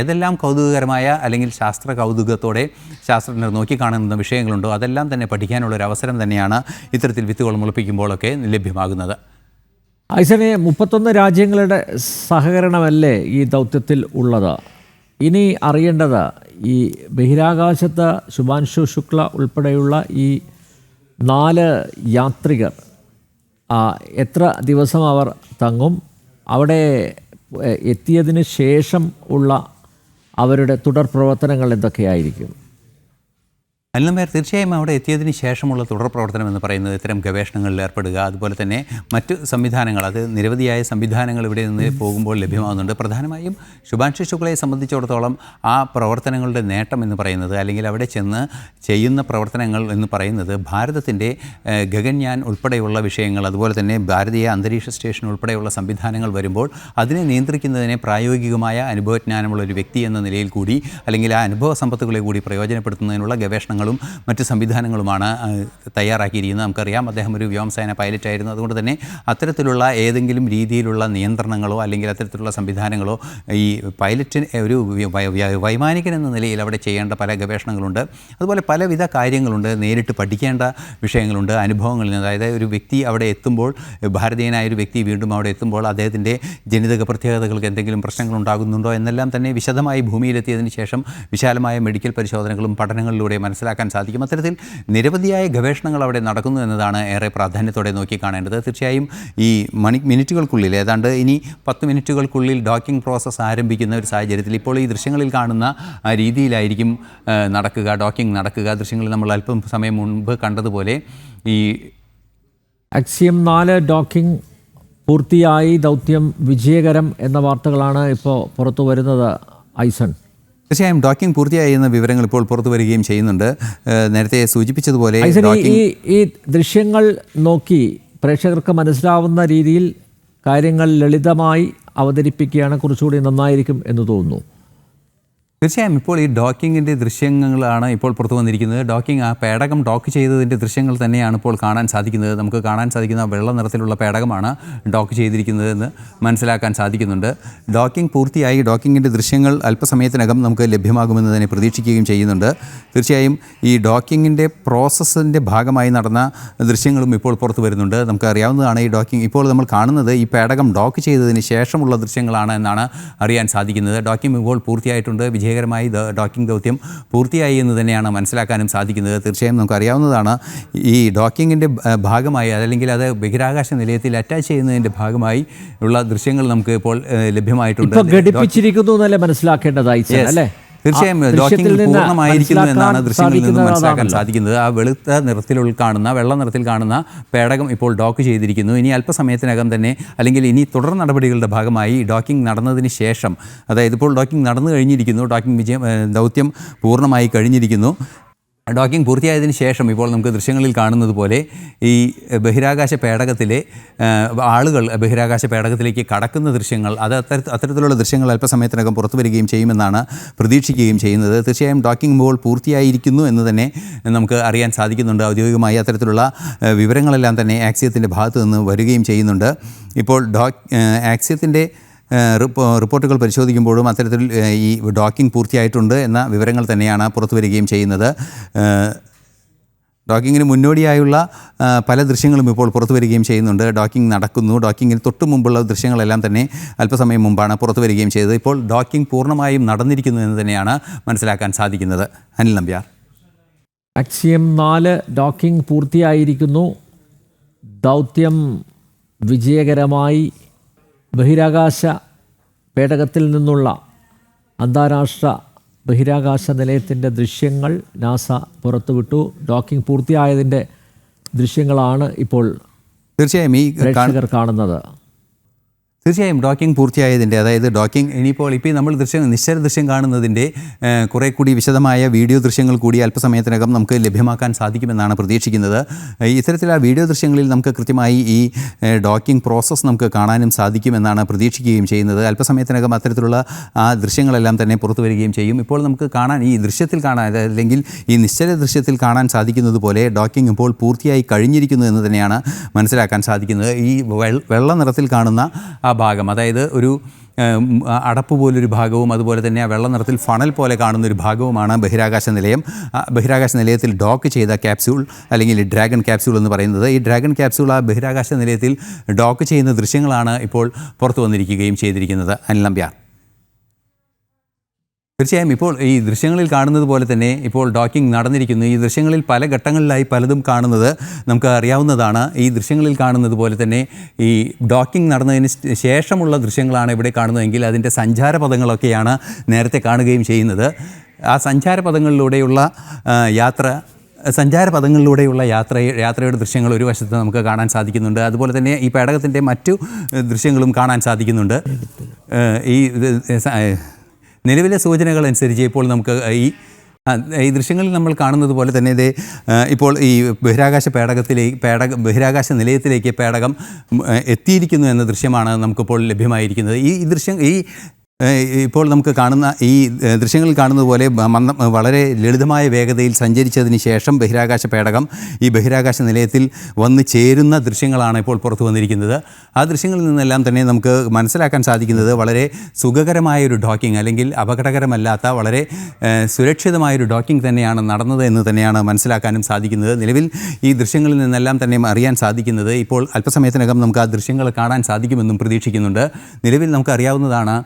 ഏതെല്ലാം കൗതുകകരമായ അല്ലെങ്കിൽ ശാസ്ത്ര കൗതുകത്തോടെ ശാസ്ത്രജ്ഞർ നോക്കിക്കാണുന്ന വിഷയങ്ങളുണ്ടോ അതെല്ലാം തന്നെ പഠിക്കാനുള്ളൊരു അവസരം തന്നെയാണ് ഇത്തരത്തിൽ വിത്തുകൾ മുളപ്പിക്കുമ്പോഴൊക്കെ ലഭ്യമാകുന്നത്. ഐസനെ മുപ്പത്തൊന്ന് രാജ്യങ്ങളുടെ സഹകരണമല്ലേ ഈ ദൗത്യത്തിൽ ഉള്ളത്? ഇനി അറിയേണ്ടത് ഈ ബഹിരാകാശത്ത് ശുഭാൻഷു ശുക്ല ഉൾപ്പെടെയുള്ള ഈ നാല് യാത്രികർ എത്ര ദിവസം അവർ തങ്ങും? അവിടെ എത്തിയതിന് ശേഷം ഉള്ള അവരുടെ തുടർ പ്രവർത്തനങ്ങൾ എന്തൊക്കെയായിരിക്കും? അല്ലമ്പേർ തീർച്ചയായും അവിടെ എത്തിയതിന് ശേഷമുള്ള തുടർ പ്രവർത്തനം എന്ന് പറയുന്നത് ഇത്തരം ഗവേഷണങ്ങളിൽ ഏർപ്പെടുക അതുപോലെ തന്നെ മറ്റ് സംവിധാനങ്ങൾ അത് നിരവധിയായ സംവിധാനങ്ങൾ ഇവിടെ നിന്ന് പോകുമ്പോൾ ലഭ്യമാകുന്നുണ്ട്. പ്രധാനമായും ശുഭാൻഷി ശുക്ലയെ സംബന്ധിച്ചിടത്തോളം ആ പ്രവർത്തനങ്ങളുടെ നേട്ടം എന്ന് പറയുന്നത് അല്ലെങ്കിൽ അവിടെ ചെന്ന് ചെയ്യുന്ന പ്രവർത്തനങ്ങൾ എന്ന് പറയുന്നത് ഭാരതത്തിന്റെ ഗഗൻയാൻ ഉൾപ്പെടെയുള്ള വിഷയങ്ങൾ അതുപോലെ തന്നെ ഭാരതീയ അന്തരീക്ഷ സ്റ്റേഷൻ ഉൾപ്പെടെയുള്ള സംവിധാനങ്ങൾ വരുമ്പോൾ അതിനെ നിയന്ത്രിക്കുന്നതിനെ പ്രായോഗികമായ അനുഭവജ്ഞാനമുള്ള ഒരു വ്യക്തി എന്ന നിലയിൽ കൂടി അല്ലെങ്കിൽ ആ അനുഭവ സമ്പത്തുകളെ കൂടി പ്രയോജനപ്പെടുത്തുന്നതിനുള്ള ഗവേഷണങ്ങളും മറ്റ് സംവിധാനങ്ങളുമാണ് തയ്യാറാക്കിയിരിക്കുന്നത്. നമുക്കറിയാം അദ്ദേഹം ഒരു വ്യോമസേന പൈലറ്റ് ആയിരുന്നു. അതുകൊണ്ട് തന്നെ അത്തരത്തിലുള്ള ഏതെങ്കിലും രീതിയിലുള്ള നിയന്ത്രണങ്ങളോ അല്ലെങ്കിൽ അത്തരത്തിലുള്ള സംവിധാനങ്ങളോ ഈ പൈലറ്റിന് ഒരു വൈമാനികൻ എന്ന നിലയിൽ അവിടെ ചെയ്യേണ്ട പല ഗവേഷണങ്ങളുണ്ട്. അതുപോലെ പലവിധ കാര്യങ്ങളുണ്ട്. നേരിട്ട് പഠിക്കേണ്ട വിഷയങ്ങളുണ്ട്. അനുഭവങ്ങളിൽ നിന്ന് അതായത് ഒരു വ്യക്തി അവിടെ എത്തുമ്പോൾ ഭാരതീയനായ ഒരു വ്യക്തി വീണ്ടും അവിടെ എത്തുമ്പോൾ അദ്ദേഹത്തിന്റെ ജനിതക പ്രത്യേകതകൾക്ക് എന്തെങ്കിലും പ്രശ്നങ്ങൾ ഉണ്ടാകുന്നുണ്ടോ എന്നെല്ലാം തന്നെ വിശദമായി ഭൂമിയിലെത്തിയതിന് ശേഷം വിശാലമായ മെഡിക്കൽ പരിശോധനകളും പഠനങ്ങളിലൂടെ മനസ്സിലാക്കാൻ സാധിക്കും. അത്തരത്തിൽ നിരവധിയായ ഗവേഷണങ്ങൾ അവിടെ നടക്കുന്നു എന്നതാണ് ഏറെ പ്രാധാന്യത്തോടെ നോക്കി കാണേണ്ടത്. തീർച്ചയായും ഈ മണി മിനിറ്റുകൾക്കുള്ളിൽ ഏതാണ്ട് ഇനി പത്ത് മിനിറ്റുകൾക്കുള്ളിൽ ഡോക്കിംഗ് പ്രോസസ്സ് ആരംഭിക്കുന്ന ഒരു സാഹചര്യത്തിൽ ഇപ്പോൾ ഈ ദൃശ്യങ്ങളിൽ കാണുന്ന രീതിയിലായിരിക്കും നടക്കുക ഡോക്കിംഗ് നടക്കുക. ദൃശ്യങ്ങളിൽ നമ്മൾ അല്പം സമയം മുൻപ് കണ്ടതുപോലെ ഈ അക്സിയം നാല് ഡോക്കിംഗ് പൂർത്തിയായി. ദൗത്യം വിജയകരം എന്ന വാർത്തകളാണ് ഇപ്പോൾ പുറത്തു വരുന്നത് ഐസൺ. തീർച്ചയായും ഡോക്കിംഗ് പൂർത്തിയായി എന്ന വിവരങ്ങൾ ഇപ്പോൾ പുറത്തു വരികയും ചെയ്യുന്നുണ്ട്. നേരത്തെ സൂചിപ്പിച്ചതുപോലെ ഈ ഈ ദൃശ്യങ്ങൾ നോക്കി പ്രേക്ഷകർക്ക് മനസ്സിലാവുന്ന രീതിയിൽ കാര്യങ്ങൾ ലളിതമായി അവതരിപ്പിക്കുകയാണ് കുറച്ചുകൂടി നന്നായിരിക്കും എന്ന് തോന്നുന്നു. തീർച്ചയായും ഇപ്പോൾ ഈ ഡോക്കിങ്ങിന്റെ ദൃശ്യങ്ങളാണ് ഇപ്പോൾ പുറത്തു വന്നിരിക്കുന്നത്. ഡോക്കിംഗ് ആ പേടകം ഡോക്ക് ചെയ്തതിന്റെ ദൃശ്യങ്ങൾ തന്നെയാണ് ഇപ്പോൾ കാണാൻ സാധിക്കുന്നത്. നമുക്ക് കാണാൻ സാധിക്കുന്ന വെള്ള നിറത്തിലുള്ള പേടകമാണ് ഡോക്ക് ചെയ്തിരിക്കുന്നതെന്ന് മനസ്സിലാക്കാൻ സാധിക്കുന്നുണ്ട്. ഡോക്കിംഗ് പൂർത്തിയായി. ഡോക്കിങ്ങിന്റെ ദൃശ്യങ്ങൾ അല്പസമയത്തിനകം നമുക്ക് ലഭ്യമാകുമെന്ന് തന്നെ പ്രതീക്ഷിക്കുകയും ചെയ്യുന്നുണ്ട്. തീർച്ചയായും ഈ ഡോക്കിങ്ങിന്റെ പ്രോസസ്സിന്റെ ഭാഗമായി നടന്ന ദൃശ്യങ്ങളും ഇപ്പോൾ പുറത്തു വരുന്നുണ്ട്. നമുക്കറിയാവുന്നതാണ് ഈ ഡോക്കിംഗ് ഇപ്പോൾ നമ്മൾ കാണുന്നത് ഈ പേടകം ഡോക്ക് ചെയ്തതിന് ശേഷമുള്ള ദൃശ്യങ്ങളാണ് എന്നാണ് അറിയാൻ സാധിക്കുന്നത്. ഡോക്കിംഗ് ഇപ്പോൾ പൂർത്തിയായിട്ടുണ്ട്. വിജയകരമായി ഡോക്കിംഗ് ദൗത്യം പൂർത്തിയായി എന്ന് തന്നെയാണ് മനസ്സിലാക്കാനും സാധിക്കുന്നത്. തീർച്ചയായും നമുക്ക് അറിയാവുന്നതാണ് ഈ ഡോക്കിങ്ങിന്റെ ഭാഗമായി അതല്ലെങ്കിൽ അത് ബഹിരാകാശ നിലയത്തിൽ അറ്റാച്ച് ചെയ്യുന്നതിന്റെ ഭാഗമായി ഉള്ള ദൃശ്യങ്ങൾ നമുക്ക് ഇപ്പോൾ ലഭ്യമായിട്ടുണ്ട്. ഘടിപ്പിച്ചിരിക്കുന്നു എന്നല്ലേ മനസ്സിലാക്കേണ്ടത് അല്ലേ? തീർച്ചയായും ദൃശ്യത്തിൽ പൂർണമായിരിക്കുന്നു എന്നാണ് ദൃശ്യങ്ങളിൽ നിന്ന് മനസ്സിലാക്കാൻ. സാധിക്കുന്നത്. ആ വെളുത്ത നിറത്തിൽ ഉൾക്കാണുന്ന വെള്ള നിറത്തിൽ കാണുന്ന പേടകം ഇപ്പോൾ ഡോക്ക് ചെയ്തിരിക്കുന്നു. ഇനി അല്പസമയത്തിനകം തന്നെ അല്ലെങ്കിൽ ഇനി തുടർ നടപടികളുടെ ഭാഗമായി ഡോക്കിംഗ് നടന്നതിന് ശേഷം അതായത് ഇപ്പോൾ ഡോക്കിംഗ് നടന്നു കഴിഞ്ഞിരിക്കുന്നു. ഡോക്കിംഗ് വിജയം ദൗത്യം പൂർണമായി കഴിഞ്ഞിരിക്കുന്നു. ഡോക്കിംഗ് പൂർത്തിയായതിന് ശേഷം ഇപ്പോൾ നമുക്ക് ദൃശ്യങ്ങളിൽ കാണുന്നത് പോലെ ഈ ബഹിരാകാശ പേടകത്തിലെ ആളുകൾ ബഹിരാകാശ പേടകത്തിലേക്ക് കടക്കുന്ന ദൃശ്യങ്ങൾ അത് അത്തര അത്തരത്തിലുള്ള ദൃശ്യങ്ങൾ അല്പസമയത്തിനകം പുറത്തു വരികയും ചെയ്യുമെന്നാണ് പ്രതീക്ഷിക്കുകയും ചെയ്യുന്നത്. തീർച്ചയായും ഡോക്കിംഗ് ഇപ്പോൾ പൂർത്തിയായിരിക്കുന്നു എന്ന് തന്നെ നമുക്ക് അറിയാൻ സാധിക്കുന്നുണ്ട്. ഔദ്യോഗികമായി അത്തരത്തിലുള്ള വിവരങ്ങളെല്ലാം തന്നെ ആക്സിയത്തിന്റെ ഭാഗത്തു നിന്ന് വരികയും ചെയ്യുന്നുണ്ട്. ഇപ്പോൾ ഡോക് ആക്സിയത്തിന്റെ റിപ്പോർട്ടുകൾ പരിശോധിക്കുമ്പോഴും അത്തരത്തിൽ ഈ ഡോക്കിംഗ് പൂർത്തിയായിട്ടുണ്ട് എന്ന വിവരങ്ങൾ തന്നെയാണ് പുറത്തു വരികയും ചെയ്യുന്നത്. ഡോക്കിങ്ങിന് മുന്നോടിയായുള്ള പല ദൃശ്യങ്ങളും ഇപ്പോൾ പുറത്തു വരികയും ചെയ്യുന്നുണ്ട്. ഡോക്കിംഗ് നടക്കുന്നു. ഡോക്കിങ്ങിന് തൊട്ട് മുമ്പുള്ള ദൃശ്യങ്ങളെല്ലാം തന്നെ അല്പസമയം മുമ്പാണ് പുറത്തു വരികയും ചെയ്തത്. ഇപ്പോൾ ഡോക്കിംഗ് പൂർണമായും നടന്നിരിക്കുന്നു എന്ന് തന്നെയാണ് മനസ്സിലാക്കാൻ സാധിക്കുന്നത്. അനിൽ നമ്പ്യാർ. ആക്സിയം നാല് ഡോക്കിംഗ് പൂർത്തിയായിരിക്കുന്നു. ദൗത്യം വിജയകരമായി ബഹിരാകാശ പേടകത്തിൽ നിന്നുള്ള അന്താരാഷ്ട്ര ബഹിരാകാശ നിലയത്തിന്റെ ദൃശ്യങ്ങൾ നാസ പുറത്തുവിട്ടു. ഡോക്കിംഗ് പൂർത്തിയായതിന്റെ ദൃശ്യങ്ങളാണ് ഇപ്പോൾ തീർച്ചയായും ഈ കാണുന്നത്. തീർച്ചയായും ഡോക്കിംഗ് പൂർത്തിയായതിന്റെ അതായത് ഡോക്കിംഗ് ഇനിയിപ്പോൾ ഇപ്പോൾ നമ്മൾ ദൃശ്യം നിശ്ചല ദൃശ്യം കാണുന്നതിന്റെ കുറേ കൂടി വിശദമായ വീഡിയോ ദൃശ്യങ്ങൾ കൂടി അല്പസമയത്തിനകം നമുക്ക് ലഭ്യമാക്കാൻ സാധിക്കുമെന്നാണ് പ്രതീക്ഷിക്കുന്നത്. ഇത്തരത്തിൽ ആ വീഡിയോ ദൃശ്യങ്ങളിൽ നമുക്ക് കൃത്യമായി ഈ ഡോക്കിംഗ് പ്രോസസ്സ് നമുക്ക് കാണാനും സാധിക്കുമെന്നാണ് പ്രതീക്ഷിക്കുകയും ചെയ്യുന്നത്. അല്പസമയത്തിനകം അത്തരത്തിലുള്ള ആ ദൃശ്യങ്ങളെല്ലാം തന്നെ പുറത്തു വരികയും ചെയ്യും. ഇപ്പോൾ നമുക്ക് കാണാൻ ഈ ദൃശ്യത്തിൽ കാണാൻ അല്ലെങ്കിൽ ഈ നിശ്ചല ദൃശ്യത്തിൽ കാണാൻ സാധിക്കുന്നത് പോലെ ഡോക്കിംഗ് ഇപ്പോൾ പൂർത്തിയായി കഴിഞ്ഞിരിക്കുന്നു എന്ന് തന്നെയാണ് മനസ്സിലാക്കാൻ സാധിക്കുന്നത്. ഈ വെള്ള നിറത്തിൽ കാണുന്ന ആ ഭാഗം. അതായത് ഒരു അടപ്പ് പോലൊരു ഭാഗവും അതുപോലെ തന്നെ ആ വെള്ള നിറത്തിൽ ഫണൽ പോലെ കാണുന്ന ഒരു ഭാഗവുമാണ് ബഹിരാകാശ നിലയം. ബഹിരാകാശ നിലയത്തിൽ ഡോക്ക് ചെയ്ത ക്യാപ്സ്യൂൾ അല്ലെങ്കിൽ ഡ്രാഗൺ ക്യാപ്സ്യൂൾ എന്ന് പറയുന്നത്. ഈ ഡ്രാഗൺ ക്യാപ്സ്യൂൾ ആ ബഹിരാകാശ നിലയത്തിൽ ഡോക്ക് ചെയ്യുന്ന ദൃശ്യങ്ങളാണ് ഇപ്പോൾ പുറത്തു വന്നിരിക്കുകയും ചെയ്തിരിക്കുന്നത്. അനിൽ നമ്പ്യാർ. തീർച്ചയായും ഇപ്പോൾ ഈ ദൃശ്യങ്ങളിൽ കാണുന്നത് പോലെ തന്നെ ഇപ്പോൾ ഡോക്കിംഗ് നടന്നിരിക്കുന്നു. ഈ ദൃശ്യങ്ങളിൽ പല ഘട്ടങ്ങളിലായി പലതും കാണുന്നത് നമുക്ക് അറിയാവുന്നതാണ്. ഈ ദൃശ്യങ്ങളിൽ കാണുന്നത് പോലെ തന്നെ ഈ ഡോക്കിംഗ് നടന്നതിന് ശേഷമുള്ള ദൃശ്യങ്ങളാണ് ഇവിടെ കാണുന്നതെങ്കിൽ അതിന്റെ സഞ്ചാരപഥങ്ങളൊക്കെയാണ് നേരത്തെ കാണുകയും ചെയ്യുന്നത്. ആ സഞ്ചാരപഥങ്ങളിലൂടെയുള്ള യാത്ര സഞ്ചാരപഥങ്ങളിലൂടെയുള്ള യാത്ര യാത്രയുടെ ദൃശ്യങ്ങൾ ഒരു വശത്ത് നമുക്ക് കാണാൻ സാധിക്കുന്നുണ്ട്. അതുപോലെ തന്നെ ഈ പേടകത്തിന്റെ മറ്റു ദൃശ്യങ്ങളും കാണാൻ സാധിക്കുന്നുണ്ട്. ഈ നിലവിലെ സൂചനകൾ അനുസരിച്ച് ഇപ്പോൾ നമുക്ക് ഈ ഈ ദൃശ്യങ്ങളിൽ നമ്മൾ കാണുന്നത് പോലെ തന്നെ ഇത് ഇപ്പോൾ ഈ ബഹിരാകാശ പേടകത്തിലേക്ക് പേടക ബഹിരാകാശ നിലയത്തിലേക്ക് പേടകം എത്തിയിരിക്കുന്നു എന്ന ദൃശ്യമാണ് നമുക്കിപ്പോൾ ലഭ്യമായിരിക്കുന്നത്. ഈ ദൃശ്യം ഈ ഇപ്പോൾ നമുക്ക് കാണുന്ന ഈ ദൃശ്യങ്ങളിൽ കാണുന്നത് പോലെ മന്ദ വളരെ ലളിതമായ വേഗതയിൽ സഞ്ചരിച്ചതിന് ശേഷം ബഹിരാകാശ പേടകം ഈ ബഹിരാകാശ നിലയത്തിൽ വന്ന് ചേരുന്ന ദൃശ്യങ്ങളാണ് ഇപ്പോൾ പുറത്തു വന്നിരിക്കുന്നത്. ആ ദൃശ്യങ്ങളിൽ നിന്നെല്ലാം തന്നെ നമുക്ക് മനസ്സിലാക്കാൻ സാധിക്കുന്നത് വളരെ സുഖകരമായ ഒരു ഡോക്കിംഗ് അല്ലെങ്കിൽ അപകടകരമല്ലാത്ത വളരെ സുരക്ഷിതമായ സുരക്ഷിതമായൊരു ഡോക്കിംഗ് തന്നെയാണ് നടന്നത് എന്ന് തന്നെയാണ് മനസ്സിലാക്കാനും സാധിക്കുന്നത്. നിലവിൽ ഈ ദൃശ്യങ്ങളിൽ നിന്നെല്ലാം തന്നെ അറിയാൻ സാധിക്കുന്നത് ഇപ്പോൾ അല്പസമയത്തിനകം നമുക്ക് ആ ദൃശ്യങ്ങൾ കാണാൻ സാധിക്കുമെന്നും പ്രതീക്ഷിക്കുന്നുണ്ട്. നിലവിൽ നമുക്ക് അറിയാവുന്നതാണ്